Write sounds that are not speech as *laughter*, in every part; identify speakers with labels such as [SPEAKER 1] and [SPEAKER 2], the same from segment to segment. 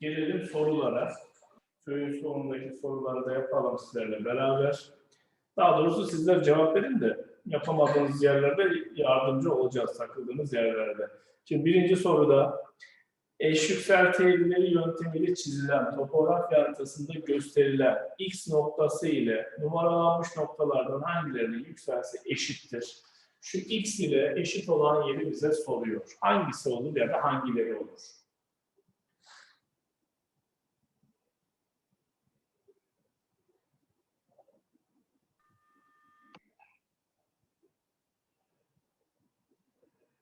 [SPEAKER 1] Gelelim sorulara. Köyün sonundaki soruları da yapalım sizlerle beraber. Daha doğrusu sizler cevap verin de yapamadığınız yerlerde yardımcı olacağız takıldığınız yerlerde. Şimdi birinci soruda eş yükselti eğrileri yöntemiyle çizilen topografya haritasında gösterilen x noktası ile numaralanmış noktalardan hangilerinin yükselsi eşittir? Şu x ile eşit olan yeri bize soruyor. Hangisi olur ya da hangileri olur?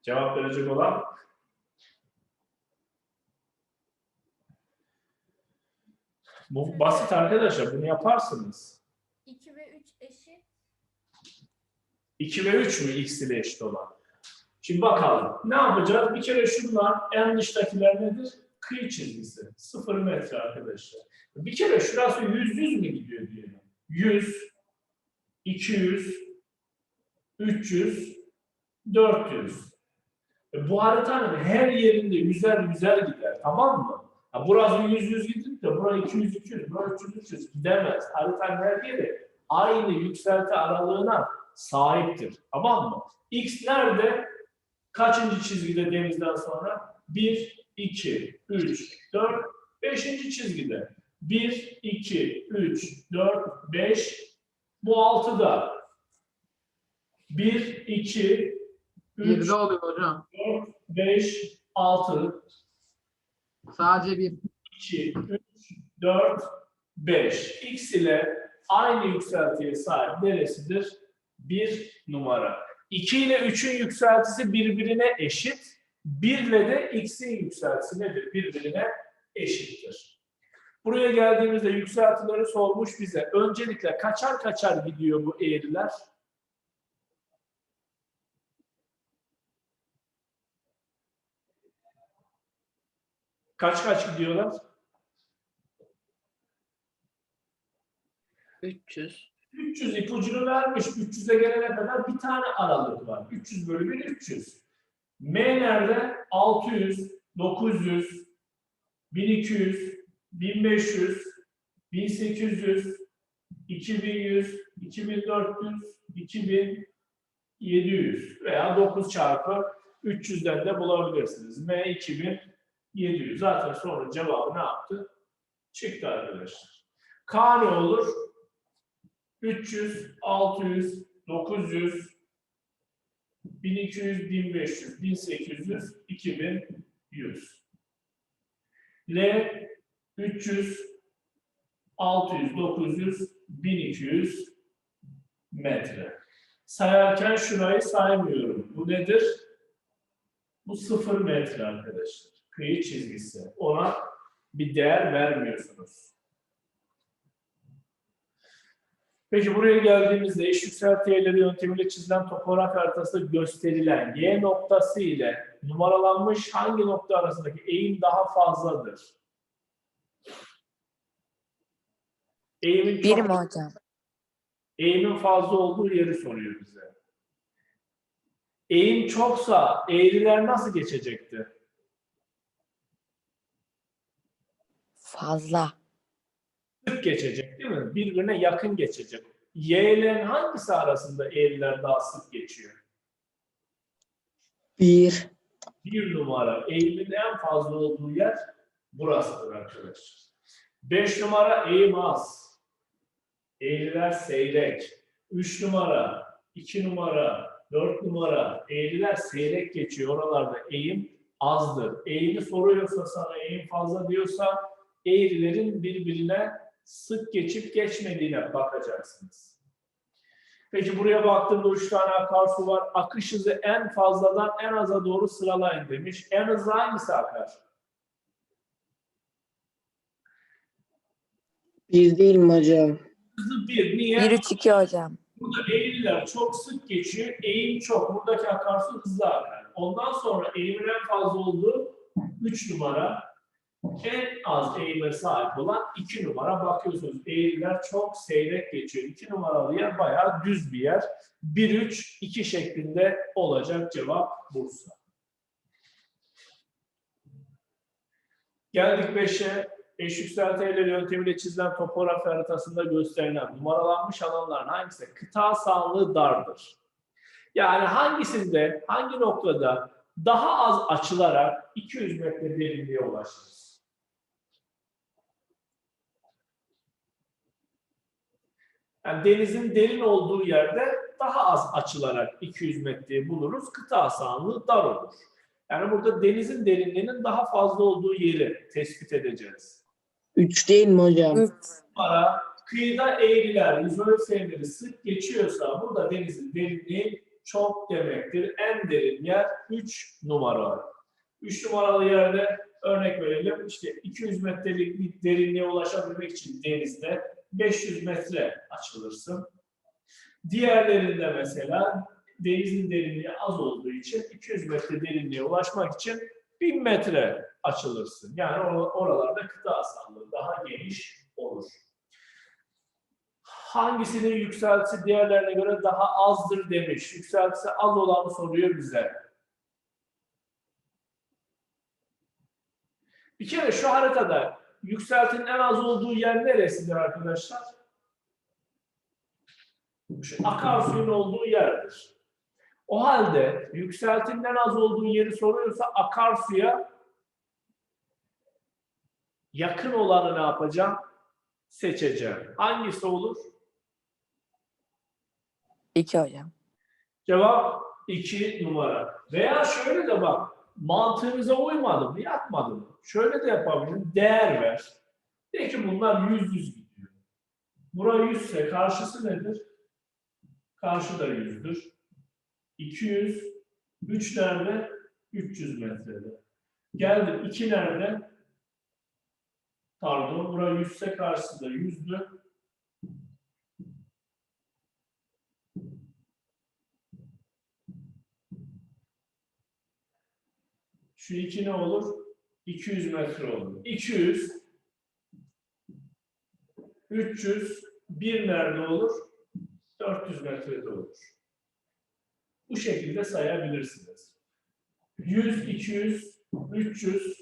[SPEAKER 1] Cevap verecek olan Bu basit arkadaşlar. Bunu yaparsınız.
[SPEAKER 2] 2 ve 3 eşit.
[SPEAKER 1] 2 ve 3 mü x ile eşit olan? Şimdi bakalım. Ne yapacağız? Bir kere şunlar en dıştakiler nedir? Kıyı çizgisi. 0 metre arkadaşlar. Bir kere şurası 100 100 mü gidiyor diyelim? 100, 200, 300, 400. E bu haritanın her yerinde yüzer yüzer gider. Tamam mı? Ha, burası 100 100 gidip de buraya 200 200, buraya 300 300 gidemez. Haritanın her yeri aynı yükselti aralığına sahiptir. Tamam mı? X nerede? Kaçıncı çizgide denizden sonra? 1, 2, 3, 4, 5. çizgide. 1, 2, 3, 4, 5. Bu 6'da. 1, 2, 3,
[SPEAKER 3] Bir de oluyor hocam.
[SPEAKER 1] 4, 5, 6,
[SPEAKER 3] Sadece bir.
[SPEAKER 1] 2, 3, 4, 5. X ile aynı yükseltiye sahip neresidir? 1 numara. 2 ile 3'ün yükseltisi birbirine eşit. 1 ile de x'in yükseltisi nedir? Birbirine eşittir. Buraya geldiğimizde yükseltileri sormuş bize. Öncelikle kaçar kaçar gidiyor bu eğriler? Kaç kaç gidiyorlar?
[SPEAKER 3] 300.
[SPEAKER 1] 300 ipucunu vermiş. 300'e gelene kadar bir tane aralık var. 300 bölü 1 300. M nerede? 600, 900, 1200, 1500, 1800, 2100, 2400, 2700 veya 9 çarpı 300'den de bulabilirsiniz. M 2700. Zaten sonra cevabı ne yaptı? Çıktı arkadaşlar. K ne olur? 300, 600, 900, 1200, 1500, 1800, 2100. L 300, 600, 900, 1200 metre. Sayarken şurayı saymıyorum. Bu nedir? Bu 0 metre arkadaşlar. Kıyı çizgisi. Ona bir değer vermiyorsunuz. Peki buraya geldiğimizde eş yükselti yerleri yöntemiyle çizilen topograf haritasında gösterilen Y noktası ile numaralanmış hangi nokta arasındaki eğim daha fazladır? Eğimin çok,
[SPEAKER 4] mi hocam?
[SPEAKER 1] eğimin fazla olduğu yeri soruyor bize. Eğim çoksa eğriler nasıl geçecekti?
[SPEAKER 4] Fazla.
[SPEAKER 1] Sık geçecek değil mi? Birbirine yakın geçecek. Y'lerin hangisi arasında eğriler daha sık geçiyor?
[SPEAKER 4] Bir.
[SPEAKER 1] bir numara eğimin en fazla olduğu yer burasıdır arkadaşlar. Beş numara eğim az. Eğriler seyrek. Üç numara, iki numara, dört numara eğriler seyrek geçiyor. Oralarda eğim azdır. Eğimi soruyorsa sana eğim fazla diyorsa eğrilerin birbirine sık geçip geçmediğine bakacaksınız. Peki buraya baktığımda üç tane akarsu var. Akış hızı en fazladan en aza doğru sıralayın demiş. En hızlı hangisi akar?
[SPEAKER 5] Bir değil mi hocam?
[SPEAKER 1] Hızlı bir. Niye?
[SPEAKER 4] 1 3 2 hocam.
[SPEAKER 1] Burada eğriler çok sık geçiyor. Eğim çok. Buradaki akarsu hızlı akar. Ondan sonra eğimin en fazla olduğu 3 numara. En az eğime sahip olan 2 numara. Bakıyorsunuz eğriler çok seyrek geçiyor. 2 numaralı yer bayağı düz bir yer. 1 3 2 şeklinde olacak cevap Bursa. Geldik 5'e. Eş yükselti eğrileri yöntemiyle çizilen topografi haritasında gösterilen numaralanmış alanların hangisi kıta sahanlığı dardır? Yani hangisinde, hangi noktada daha az açılarak 200 metre derinliğe ulaşırız? Yani denizin derin olduğu yerde daha az açılarak 200 metreyi buluruz. Kıta sahanlığı dar olur. Yani burada denizin derinliğinin daha fazla olduğu yeri tespit edeceğiz.
[SPEAKER 5] 3 değil mi hocam?
[SPEAKER 1] Para, kıyıda eğriler, yüzey sevleri sık geçiyorsa burada denizin derinliği çok demektir. En derin yer 3 numara. 3 numaralı yerde örnek verelim. İşte 200 metrelik bir derinliğe ulaşabilmek için denizde 500 metre açılırsın. Diğerlerinde mesela denizin derinliği az olduğu için 200 metre derinliğe ulaşmak için 1000 metre açılırsın. Yani or- oralarda kıta asanlığı daha geniş olur. Hangisinin yükseltisi diğerlerine göre daha azdır demiş. Yükseltisi az olanı soruyor bize. Bir kere şu haritada yükseltinin en az olduğu yer neresidir arkadaşlar? Şu akarsuyun olduğu yerdir. O halde yükseltinin en az olduğu yeri soruyorsa akarsuya yakın olanı ne yapacağım? Seçeceğim. Hangisi olur?
[SPEAKER 4] 2 hocam.
[SPEAKER 1] Cevap 2 numara. Veya şöyle de bak, mantığınıza uymadı mı, yapmadı mı? Şöyle de yapabilirim, değer ver. De ki bunlar 100 100 gidiyor. Bura 100 ise karşısı nedir? Karşı da 100'dür. 200, 3 nerede? 300 metrede. Geldim 2 nerede? Pardon, bura 100 ise karşısı da 100'dü. Şu iki ne olur? 200 metre olur. 200, 300, bir nerede olur? 400 metrede olur. Bu şekilde sayabilirsiniz. 100, 200, 300,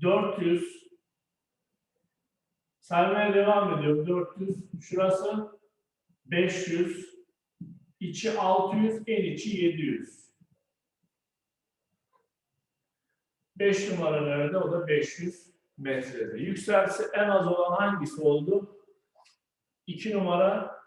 [SPEAKER 1] 400, saymaya devam ediyorum. 400, şurası 500, içi 600, en içi 700. 5 numara nerede? O da 500 metrede. Yükseltisi en az olan hangisi oldu? 2 numara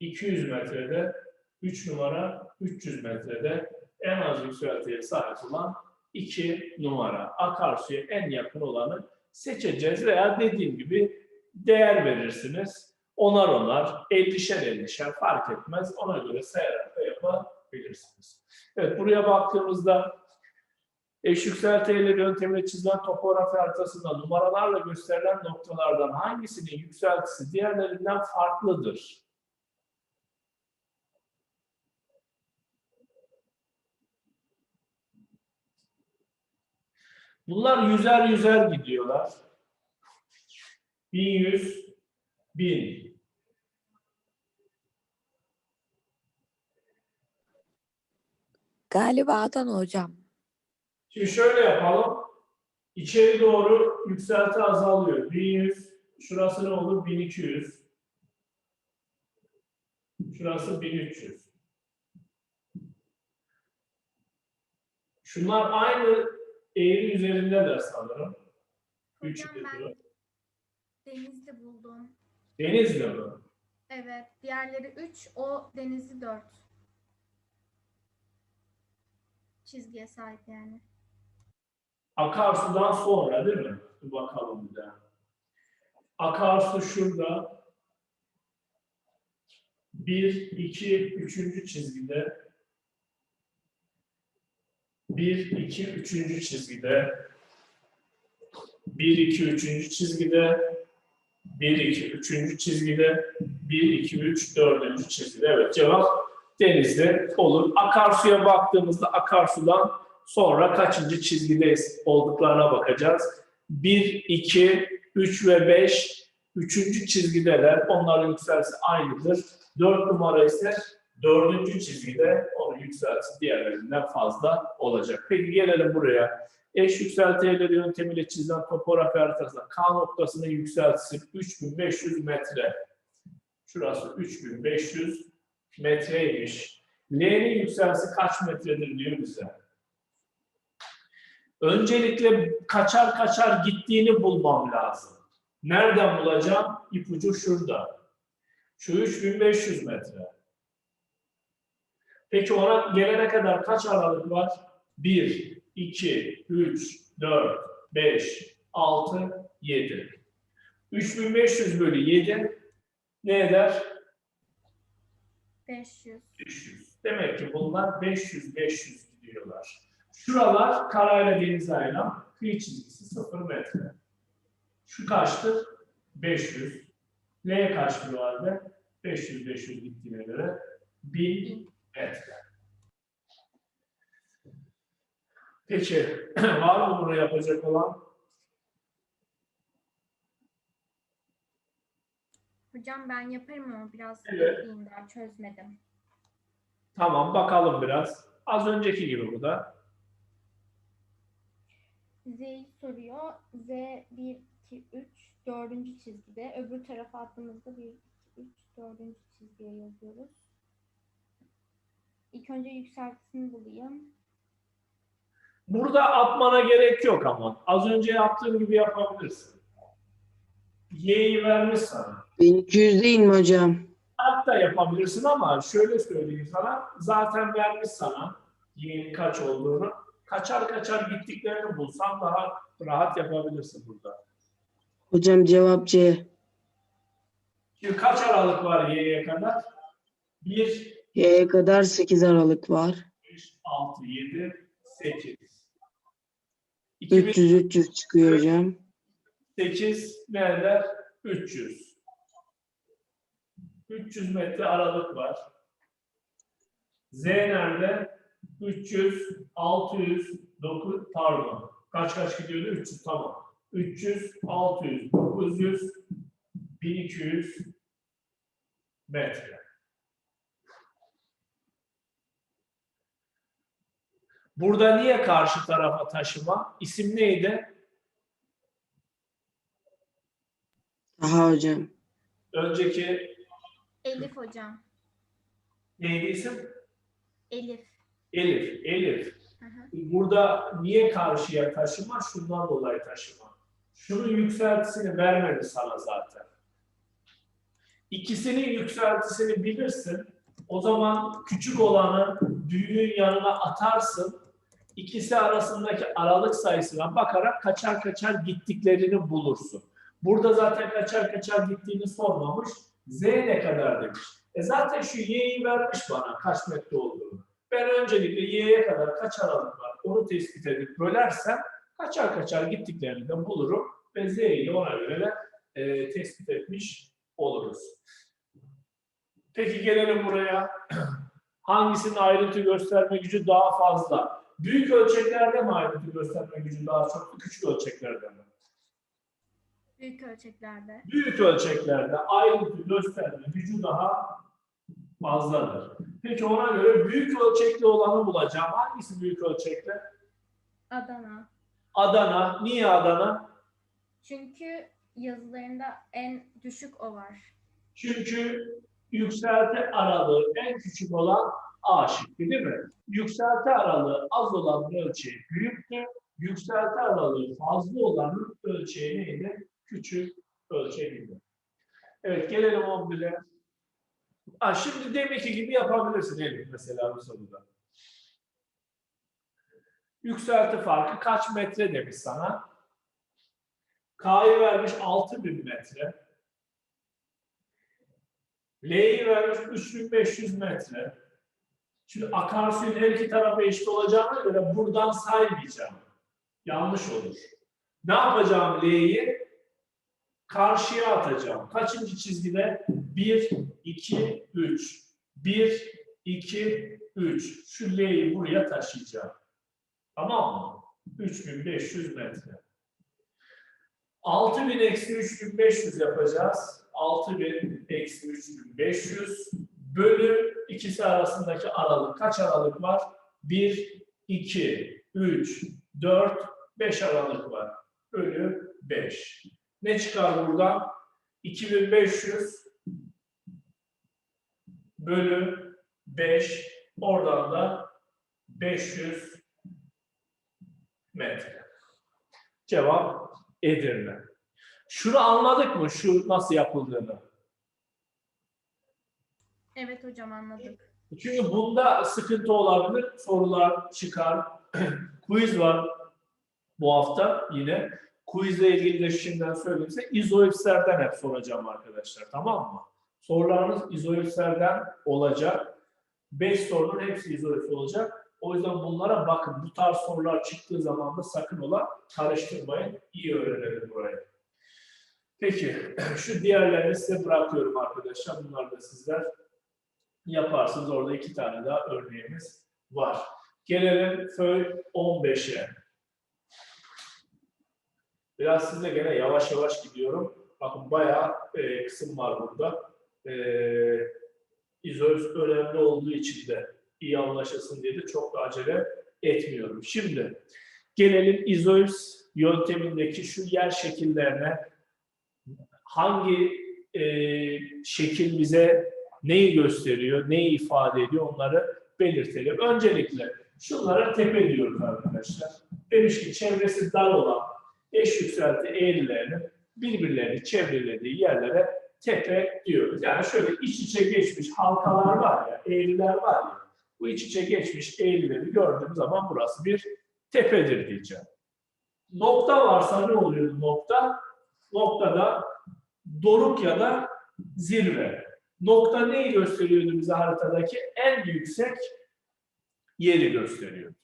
[SPEAKER 1] 200 metrede, 3 numara 300 metrede en az yükseltiye sahip olan 2 numara. Akarsuya en yakın olanı seçeceğiz veya dediğim gibi değer verirsiniz. Onar onar, 50'şer 50'şer fark etmez. Ona göre sayarak yapabilirsiniz. Evet buraya baktığımızda Eş yükselti eğrileri yöntemiyle çizilen topografi haritasında numaralarla gösterilen noktalardan hangisinin yükseltisi diğerlerinden farklıdır? Bunlar yüzer yüzer gidiyorlar. 1100, 1000.
[SPEAKER 4] Galiba Adana hocam.
[SPEAKER 1] Şimdi şöyle yapalım. İçeri doğru yükselti azalıyor. 1100, şurası ne olur? 1200. Şurası 1300. Şunlar aynı eğri üzerindeler sanırım. Üç
[SPEAKER 2] Hocam
[SPEAKER 1] gidiyor.
[SPEAKER 2] ben Denizli buldum.
[SPEAKER 1] Denizli mi?
[SPEAKER 2] Evet. Diğerleri 3, o Denizli 4. Çizgiye sahip yani.
[SPEAKER 1] Akarsudan sonra değil mi? Dur bakalım bir daha. Akarsu şurada. Bir, iki, üçüncü çizgide. Bir, iki, üçüncü çizgide. Bir, iki, üçüncü çizgide. Bir, iki, üçüncü çizgide. Bir, iki, üç, dördüncü çizgide. Evet cevap denizde olur. Akarsuya baktığımızda akarsudan sonra kaçıncı çizgideyiz olduklarına bakacağız. 1, 2, 3 ve 5 üçüncü çizgideler. Onların yükseltisi aynıdır. 4 numara ise dördüncü çizgide onun yükseltisi diğerlerinden fazla olacak. Peki gelelim buraya. Eş yükseltileri yöntemiyle çizilen topografi haritasında K noktasının yükseltisi 3500 metre. Şurası 3500 metreymiş. L'nin yükseltisi kaç metredir diyor bize. Öncelikle kaçar kaçar gittiğini bulmam lazım. Nereden bulacağım? İpucu şurada. Şu 3500 metre. Peki ona gelene kadar kaç aralık var? 1, 2, 3, 4, 5, 6, 7. 3500 bölü 7 ne eder?
[SPEAKER 2] 500.
[SPEAKER 1] 500. Demek ki bunlar 500-500 gidiyorlar. Şuralar karayla denize ayıran kıyı çizgisi 0 metre. Şu kaçtır? 500. L'ye kaç bir halde? 500-500 gittiğine göre 1000 metre. Peki, *clears throat* var mı bunu yapacak olan?
[SPEAKER 2] Hocam ben yaparım ama biraz
[SPEAKER 1] Evet.
[SPEAKER 2] daha çözmedim.
[SPEAKER 1] Tamam, bakalım biraz. Az önceki gibi bu da.
[SPEAKER 2] Z'yi soruyor. Z 1, 2, 3, dördüncü çizgide. Öbür tarafa attığımızda 1, 2, 3, dördüncü çizgiye yazıyoruz. İlk önce yükseltisini bulayım.
[SPEAKER 1] Burada atmana gerek yok ama. Az önce yaptığın gibi yapabilirsin. Y'yi vermiş sana.
[SPEAKER 5] 1200 değil mi hocam?
[SPEAKER 1] Hatta yapabilirsin ama şöyle söyleyeyim sana. Zaten vermiş sana Y'nin kaç olduğunu. Kaçar kaçar gittiklerini bulsan daha rahat yapabilirsin burada.
[SPEAKER 5] Hocam cevap C.
[SPEAKER 1] Şimdi kaç aralık var Y'ye kadar? 1,
[SPEAKER 5] Y'ye kadar 8 Aralık var.
[SPEAKER 1] 5, 6, 7, 8.
[SPEAKER 5] 300 300 çıkıyor hocam.
[SPEAKER 1] 8 ne eder? 300. 300 metre aralık var. Z nerede? 300, 600, 9, pardon. Kaç kaç gidiyordu? 300, tamam. 300, 600, 900, 1200 metre. Burada niye karşı tarafa taşıma? İsim neydi?
[SPEAKER 5] Aha hocam.
[SPEAKER 1] Önceki
[SPEAKER 2] Elif hocam.
[SPEAKER 1] neydi isim?
[SPEAKER 2] Elif.
[SPEAKER 1] Elif. Elif.
[SPEAKER 2] Hı hı.
[SPEAKER 1] Burada niye karşıya taşıma? Şundan dolayı taşıma. Şunun yükseltisini vermedi sana zaten. İkisinin yükseltisini bilirsin. O zaman küçük olanı büyüğün yanına atarsın. İkisi arasındaki aralık sayısına bakarak kaçar kaçar gittiklerini bulursun. Burada zaten kaçar kaçar gittiğini sormamış. Z ne kadar demiş. E zaten şu y'yi vermiş bana kaç metre olduğunu. Ben öncelikle y'ye kadar kaç aralık var onu tespit edip bölersem kaçar kaçar gittiklerini de bulurum ve z'yi ona göre de e, tespit etmiş oluruz. Peki gelelim buraya. *clears throat* Hangisinin ayrıntı gösterme gücü daha fazla? Büyük ölçeklerde mi ayrıntı gösterme gücü daha çok, küçük ölçeklerde mi?
[SPEAKER 2] Büyük ölçeklerde.
[SPEAKER 1] Büyük ölçeklerde ayrıntı gösterme gücü daha fazladır. Peki ona göre büyük ölçekli olanı bulacağım. Hangisi büyük ölçekli?
[SPEAKER 2] Adana.
[SPEAKER 1] Adana. Niye Adana?
[SPEAKER 2] Çünkü yazılarında en düşük o var.
[SPEAKER 1] Çünkü yükselti aralığı en küçük olan A şıkkı değil mi? Yükselti aralığı az olan ölçeği büyüktü. Yükselti aralığı fazla olanın ölçeği neydi? Küçük ölçeğiydi. Evet gelelim 11'e. Ha, şimdi deminki gibi yapabilirsin Elif mesela bu soruda. Yükselti farkı kaç metre demiş sana? K'yı vermiş 6000 metre. L'yi vermiş 3500 metre. Şimdi akarsuyun her iki tarafa eşit olacağına göre buradan saymayacağım. Yanlış olur. Ne yapacağım L'yi? Karşıya atacağım. Kaçıncı çizgide? 1, 2, 3. 1, 2, 3. Şu L'yi buraya taşıyacağım. Tamam mı? 3500 metre. 6000 eksi 3500 yapacağız. 6000 eksi 3500 bölü ikisi arasındaki aralık. Kaç aralık var? 1, 2, 3, 4, 5 aralık var. Bölü 5. Ne çıkar buradan? 2500 bölü 5. Oradan da 500 metre. Cevap Edirne. Şunu anladık mı? Şu nasıl yapıldığını.
[SPEAKER 2] Evet hocam anladık.
[SPEAKER 1] Çünkü bunda sıkıntı olabilir. Sorular çıkar. *clears throat* Quiz var bu hafta yine. Quizle ilgili de şimdiden söyleyeyim size. İzoipslerden hep soracağım arkadaşlar. Tamam mı? Sorularınız izoipslerden olacak. 5 sorunun hepsi izoips olacak. O yüzden bunlara bakın. Bu tarz sorular çıktığı zaman da sakın ola karıştırmayın. İyi öğrenelim burayı. Peki, *clears throat* şu diğerlerini size bırakıyorum arkadaşlar. Bunları da sizler yaparsınız. Orada iki tane daha örneğimiz var. Gelelim FÖY 15'e. Biraz size gene yavaş yavaş gidiyorum. Bakın bayağı e, kısım var burada. E, İzoips önemli olduğu için de iyi anlaşılsın diye de çok da acele etmiyorum. Şimdi gelelim İzoips yöntemindeki şu yer şekillerine hangi e, şekil bize neyi gösteriyor, neyi ifade ediyor onları belirtelim. Öncelikle şunlara tepe diyoruz arkadaşlar. Demiş ki çevresi dar olan eş yükselti eğrilerinin birbirlerini çevrelediği yerlere tepe diyoruz. Yani şöyle iç içe geçmiş halkalar var ya, eğriler var ya. Bu iç içe geçmiş eğrileri gördüğüm zaman burası bir tepedir diyeceğim. Nokta varsa ne oluyor nokta? Noktada doruk ya da zirve. Nokta neyi gösteriyordu bize haritadaki? En yüksek yeri gösteriyor.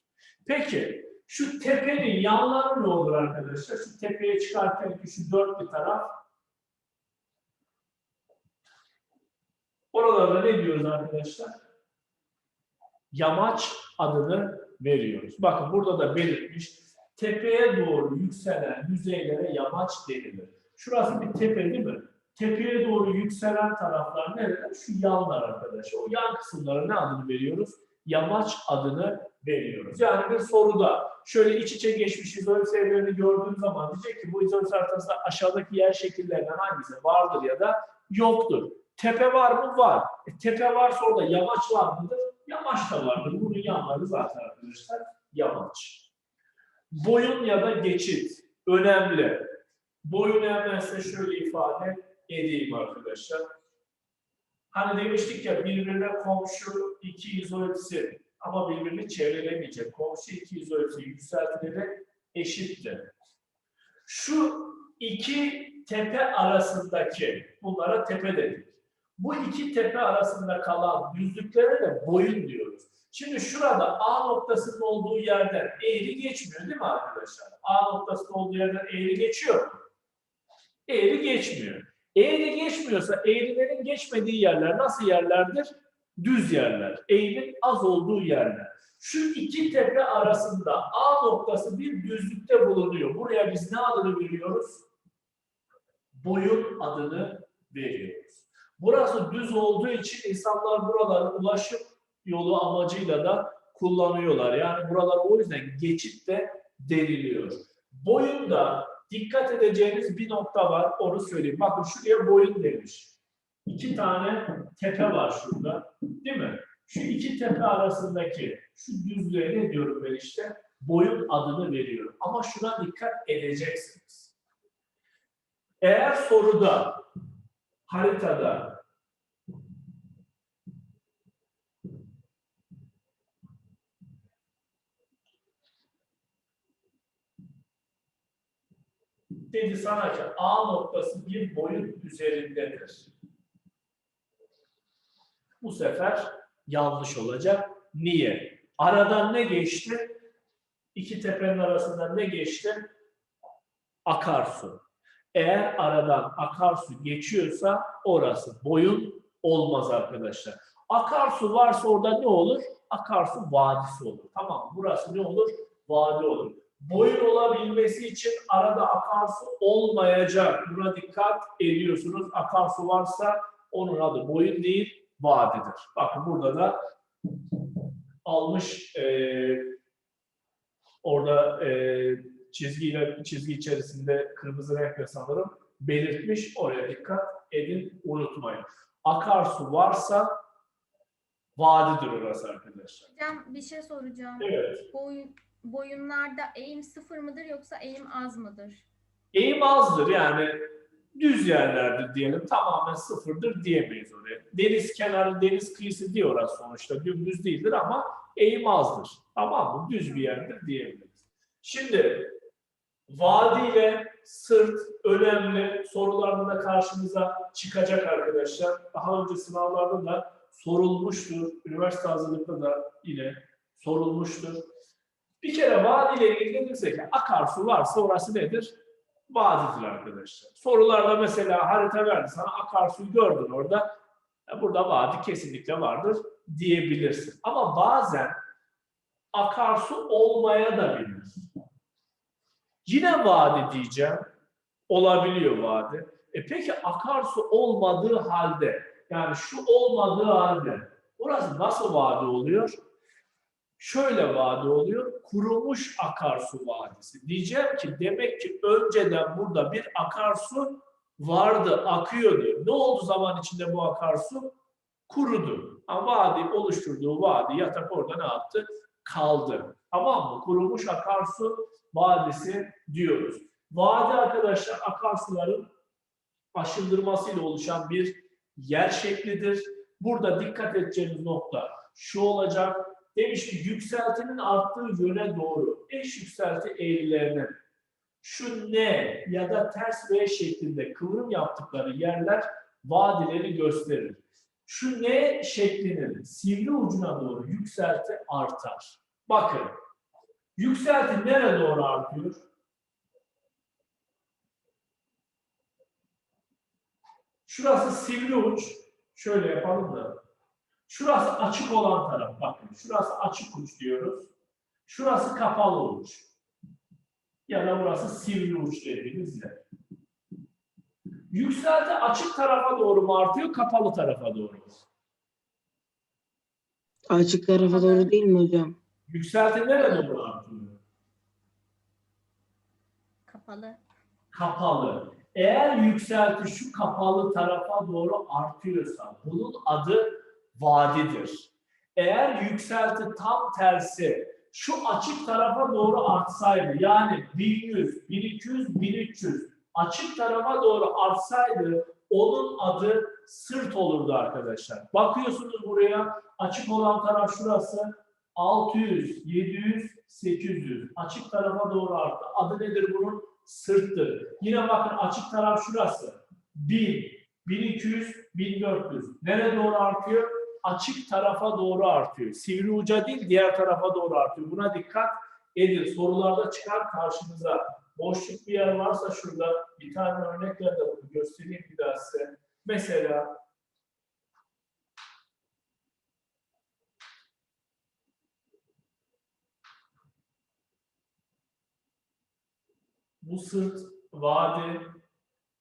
[SPEAKER 1] Peki şu tepenin yanları ne olur arkadaşlar? Şu tepeye çıkarken şu dört bir taraf. Oralarda ne diyoruz arkadaşlar? Yamaç adını veriyoruz. Bakın burada da belirtmiş. Tepeye doğru yükselen yüzeylere yamaç denilir. Şurası bir tepe değil mi? tepeye doğru yükselen taraflar nereler? Şu yanlar arkadaşlar. O yan kısımlara ne adını veriyoruz? Yamaç adını veriyoruz. Yani bir soruda şöyle iç içe geçmiş izole seviyelerini gördüğün zaman diyecek ki bu izole haritasında aşağıdaki yer şekillerinden hangisi vardır ya da yoktur. Tepe var mı? Var. E, tepe varsa orada yamaç var mıdır? Yamaç da vardır. Bunun yanları zaten arkadaşlar yamaç. Boyun ya da geçit önemli. Boyun hemen şöyle ifade edeyim arkadaşlar. Hani demiştik ya birbirine komşu iki izolepsi ama birbirini çevrelemeyecek. Komşu iki izolepsi yükseltileri eşittir. Şu iki tepe arasındaki, bunlara tepe dedik. Bu iki tepe arasında kalan düzlüklere de boyun diyoruz. Şimdi şurada A noktasının olduğu yerden eğri geçmiyor değil mi arkadaşlar? A noktasının olduğu yerden eğri geçiyor? Eğri geçmiyor. Eğri geçmiyorsa eğrilerin geçmediği yerler nasıl yerlerdir? Düz yerler. Eğrinin az olduğu yerler. Şu iki tepe arasında A noktası bir düzlükte bulunuyor. Buraya biz ne adını veriyoruz? Boyun adını veriyoruz. Burası düz olduğu için insanlar buralara ulaşım yolu amacıyla da kullanıyorlar. Yani buralar o yüzden geçit de deniliyor. Boyunda dikkat edeceğiniz bir nokta var. Onu söyleyeyim. Bakın şuraya boyun demiş. İki tane tepe var şurada. Değil mi? Şu iki tepe arasındaki şu düzlüğe ne diyorum ben işte? Boyun adını veriyorum. Ama şuna dikkat edeceksiniz. Eğer soruda, haritada dedi sana ki A noktası bir boyun üzerindedir. Bu sefer yanlış olacak. Niye? Aradan ne geçti? İki tepenin arasında ne geçti? Akarsu. Eğer aradan akarsu geçiyorsa orası boyun olmaz arkadaşlar. Akarsu varsa orada ne olur? Akarsu vadisi olur. Tamam burası ne olur? Vadi olur boyun olabilmesi için arada akarsu olmayacak. Buna dikkat ediyorsunuz. Akarsu varsa onun adı boyun değil, vadidir. Bakın burada da almış e, orada e, çizgiyle çizgi içerisinde kırmızı renkle sanırım belirtmiş. Oraya dikkat edin, unutmayın. Akarsu varsa vadidir orası arkadaşlar.
[SPEAKER 2] Hocam bir şey soracağım.
[SPEAKER 1] Evet.
[SPEAKER 2] Boyun, boyunlarda eğim sıfır mıdır yoksa eğim az mıdır?
[SPEAKER 1] Eğim azdır yani düz yerlerdir diyelim. Tamamen sıfırdır diyemeyiz oraya. Deniz kenarı, deniz kıyısı diyor orası sonuçta. Dümdüz değildir ama eğim azdır. Tamam mı? Düz bir yerdir diyebiliriz. Şimdi vadi ile sırt önemli. Sorularda da karşımıza çıkacak arkadaşlar. Daha önce sınavlarda da sorulmuştur. Üniversite hazırlıkta da yine sorulmuştur. Bir kere vadi ile ilgili dersek akarsu varsa orası nedir? Vadidir arkadaşlar. Sorularda mesela harita verdi sana akarsuyu gördün orada. "Ya Burada vadi kesinlikle vardır diyebilirsin. Ama bazen akarsu olmaya da bilir. Yine vadi diyeceğim. Olabiliyor vadi. E peki akarsu olmadığı halde yani şu olmadığı halde burası nasıl vadi oluyor? Şöyle vadi oluyor. Kurumuş akarsu vadisi. Diyeceğim ki demek ki önceden burada bir akarsu vardı, akıyordu. Ne oldu zaman içinde bu akarsu? Kurudu. Ama vadi oluşturduğu vadi yatak orada ne yaptı? Kaldı. Tamam mı? Kurumuş akarsu vadisi diyoruz. Vadi arkadaşlar akarsuların aşındırmasıyla oluşan bir yer şeklidir. Burada dikkat edeceğimiz nokta şu olacak. Demiş ki yükseltinin arttığı yöne doğru eş yükselti eğrilerinin şu N ya da ters V şeklinde kıvrım yaptıkları yerler vadileri gösterir. Şu N şeklinin sivri ucuna doğru yükselti artar. Bakın yükselti nereye doğru artıyor? Şurası sivri uç. Şöyle yapalım da. Şurası açık olan taraf. Bakın şurası açık uç diyoruz. Şurası kapalı uç. Ya da burası sivri uç dediğimiz yer. Yükselti açık tarafa doğru mu artıyor, kapalı tarafa doğru mu?
[SPEAKER 5] Açık tarafa doğru değil mi hocam?
[SPEAKER 1] Yükselti nereye doğru artıyor?
[SPEAKER 2] Kapalı.
[SPEAKER 1] Kapalı. Eğer yükselti şu kapalı tarafa doğru artıyorsa bunun adı vadidir. Eğer yükselti tam tersi şu açık tarafa doğru artsaydı yani 1100, 1200, 1300 açık tarafa doğru artsaydı onun adı sırt olurdu arkadaşlar. Bakıyorsunuz buraya açık olan taraf şurası 600, 700, 800 açık tarafa doğru arttı. Adı nedir bunun? Sırttır. Yine bakın açık taraf şurası. 1000, 1200, 1400. Nereye doğru artıyor? Açık tarafa doğru artıyor. Sivri uca değil diğer tarafa doğru artıyor. Buna dikkat edin. Sorularda çıkar karşınıza. Boşluk bir yer varsa şurada bir tane örnekle de bunu göstereyim bir daha size. Mesela bu sırt vadi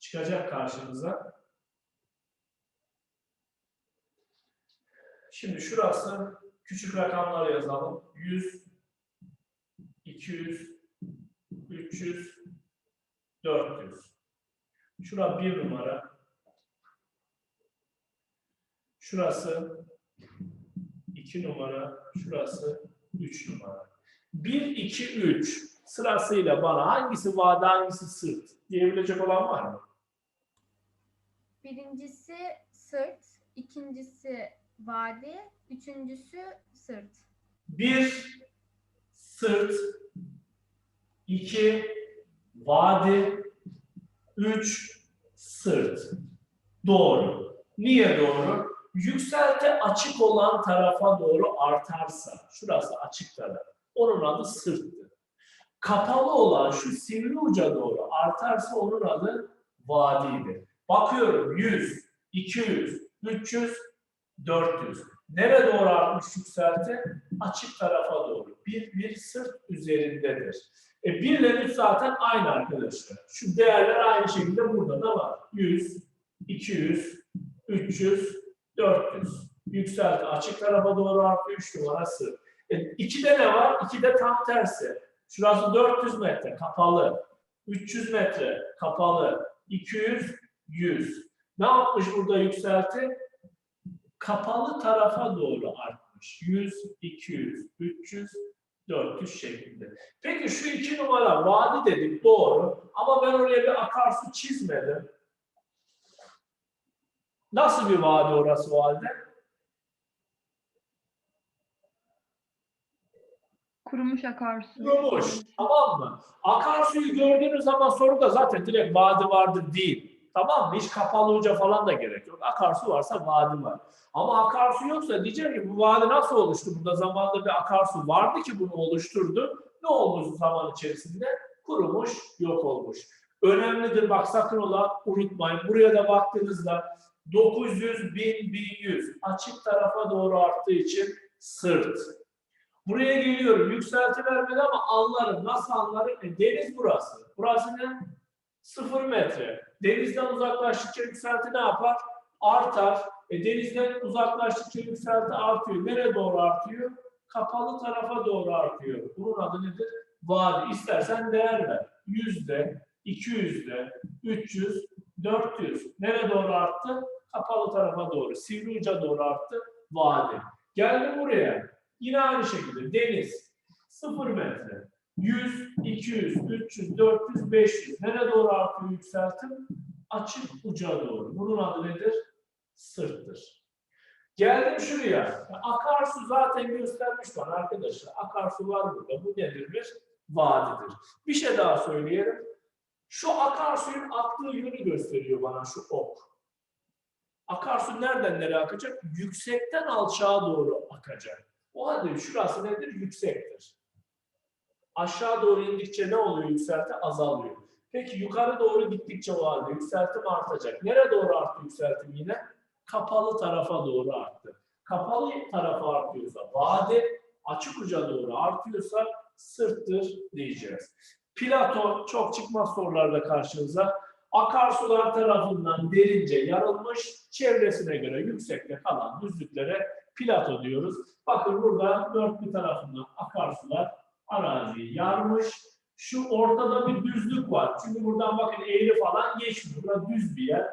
[SPEAKER 1] çıkacak karşınıza. Şimdi şurası küçük rakamlar yazalım. 100, 200, 300, 400. Şura bir numara. Şurası 2 numara. Şurası 3 numara. 1, 2, 3 sırasıyla bana hangisi vade hangisi sırt diyebilecek olan var mı?
[SPEAKER 2] Birincisi sırt, ikincisi vadi, üçüncüsü sırt.
[SPEAKER 1] Bir sırt, iki vadi, üç sırt. Doğru. Niye doğru? Yükselti açık olan tarafa doğru artarsa, şurası açık taraf, onun adı sırttır. Kapalı olan şu sivri uca doğru artarsa onun adı vadidir. Bakıyorum 100, 200, 300, 400. Nereye doğru artmış yükselti? Açık tarafa doğru. Bir, bir sırt üzerindedir. E 1 ile 3 zaten aynı arkadaşlar. Şu değerler aynı şekilde burada da var. 100, 200, 300, 400. Yükselti açık tarafa doğru artıyor 3 numara sırt. E 2'de ne var? 2'de tam tersi. Şurası 400 metre kapalı. 300 metre kapalı. 200, 100. Ne yapmış burada yükselti? Kapalı tarafa doğru artmış. 100, 200, 300, 400 şeklinde. Peki şu iki numara vadi dedik doğru ama ben oraya bir akarsu çizmedim. Nasıl bir vadi orası valide?
[SPEAKER 6] Kurumuş akarsu.
[SPEAKER 1] Kurumuş. Tamam mı? Akarsuyu gördüğünüz zaman soruda zaten direkt vadi vardır değil. Tamam mı? Hiç kapalı uca falan da gerek yok. Akarsu varsa vadi var. Ama akarsu yoksa diyeceğim ki bu vadi nasıl oluştu? Burada zamanında bir akarsu vardı ki bunu oluşturdu. Ne olmuş zaman içerisinde? Kurumuş, yok olmuş. Önemlidir bak sakın ola unutmayın. Buraya da baktığınızda 900, 1000, 1100 açık tarafa doğru arttığı için sırt. Buraya geliyorum. Yükselti vermedi ama anlarım. Nasıl anlarım? E, deniz burası. Burası ne? Sıfır metre. Denizden uzaklaştıkça yükselti ne yapar? Artar. E, denizden uzaklaştıkça yükselti artıyor. Nereye doğru artıyor? Kapalı tarafa doğru artıyor. Bunun adı nedir? Vadi. İstersen değer ver. Yüzde, iki yüzde, 300, 400. Nereye doğru arttı? Kapalı tarafa doğru. Sivri uca doğru arttı. Vadi. Geldim buraya. Yine aynı şekilde deniz 0 metre. 100, 200, 300, 400, 500. Nereye doğru artıyor yükseltim? Açık uca doğru. Bunun adı nedir? Sırttır. Geldim şuraya. Akarsu zaten göstermiş bana arkadaşlar. Akarsu var burada. Bu nedir? Bir vadidir. Bir şey daha söyleyelim. Şu akarsuyun aktığı yönü gösteriyor bana şu ok. Akarsu nereden nereye akacak? Yüksekten alçağa doğru akacak. O halde şurası nedir? Yüksektir. Aşağı doğru indikçe ne oluyor yükselti? Azalıyor. Peki yukarı doğru gittikçe o halde yükseltim artacak. Nereye doğru arttı yükseltim yine? Kapalı tarafa doğru arttı. Kapalı tarafa artıyorsa vade, açık uca doğru artıyorsa sırttır diyeceğiz. Platon çok çıkmaz sorularda karşınıza. Akarsular tarafından derince yarılmış, çevresine göre yüksekte kalan düzlüklere plato diyoruz. Bakın burada dört bir tarafından akarsular araziyi yarmış. Şu ortada bir düzlük var. Çünkü buradan bakın eğri falan geçmiyor. Burada düz bir yer.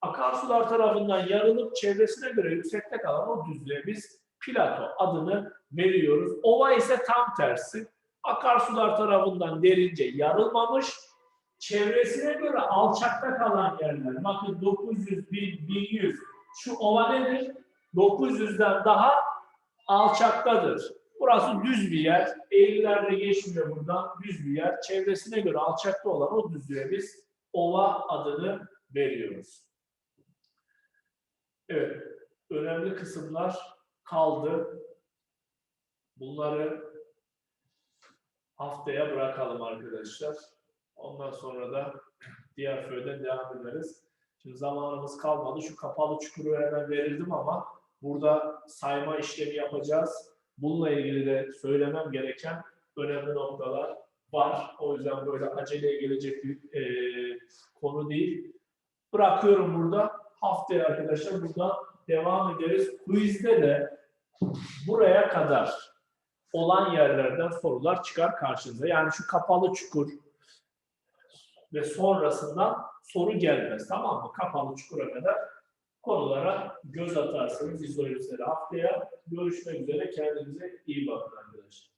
[SPEAKER 1] Akarsular tarafından yarılıp çevresine göre yüksekte kalan o düzlüğe biz plato adını veriyoruz. Ova ise tam tersi. Akarsular tarafından derince yarılmamış, çevresine göre alçakta kalan yerler. Bakın 900, 1000, 1100. Şu ova nedir? 900'den daha alçaktadır. Burası düz bir yer. Eğrilerde geçmiyor buradan. Düz bir yer. Çevresine göre alçakta olan o düzlüğe biz ova adını veriyoruz. Evet. Önemli kısımlar kaldı. Bunları haftaya bırakalım arkadaşlar. Ondan sonra da diğer föyden devam ederiz. Şimdi zamanımız kalmadı. Şu kapalı çukuru hemen verirdim ama burada sayma işlemi yapacağız. Bununla ilgili de söylemem gereken önemli noktalar var. O yüzden böyle aceleye gelecek bir e, konu değil. Bırakıyorum burada. Haftaya arkadaşlar buradan devam ederiz. Quiz'de de buraya kadar olan yerlerden sorular çıkar karşınıza. Yani şu kapalı çukur ve sonrasından soru gelmez. Tamam mı? Kapalı çukura kadar konulara göz atarsınız izleyicileri haftaya. Görüşmek üzere. Kendinize iyi bakın arkadaşlar.